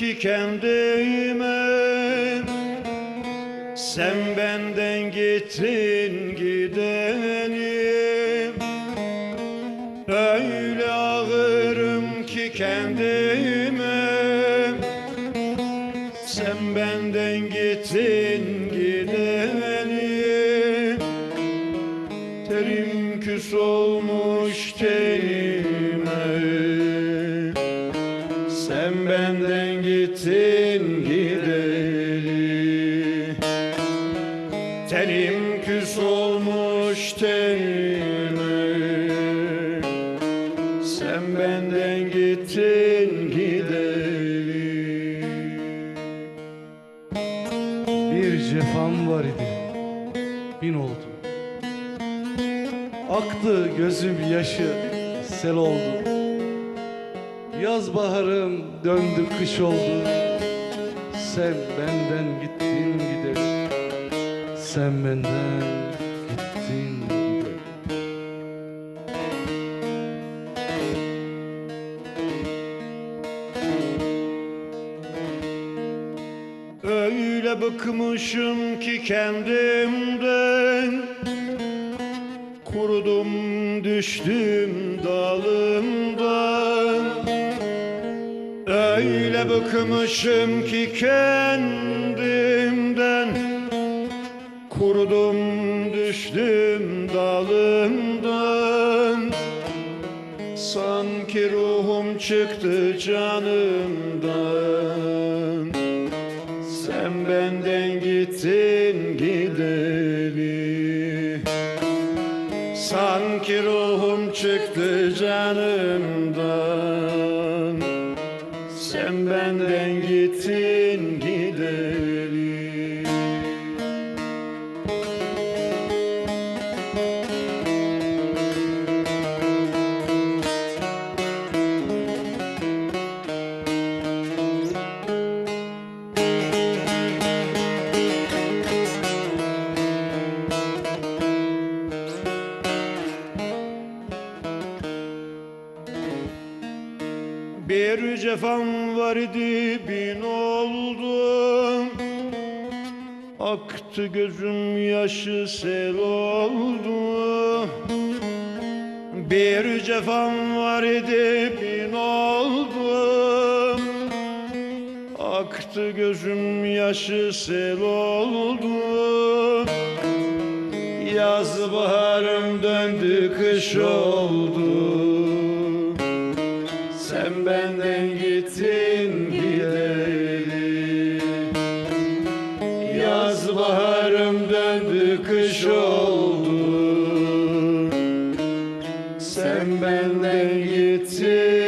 ki kendime. Sen benden gittin gidelim Öyle ağırım ki kendime. Sen benden gittin gidelim Terim küs olmuş benden gittin gideli Tenim küs olmuş tenime Sen benden gittin gideli Bir cefam var idi, bin oldu. Aktı gözüm yaşı, sel oldu. Yaz baharım döndü kış oldu. Sen benden gittin gidelim. Sen benden gittin gidelim. Öyle bıkmışım ki kendimden Kurudum düştüm dalımdan Öyle bıkmışım ki kendimden. Kurudum düştüm dalımdan. Sanki ruhum çıktı canımdan. Sen benden gittin gideli. Sanki ruhum çıktı canımdan Sen benden gittin gideli Bir cefam var idi bin oldum. Aktı gözüm yaşı sel oldu. Bir cefam var idi bin oldum. Aktı gözüm yaşı sel oldu. Yaz baharım döndü kış oldu Sen benden gittin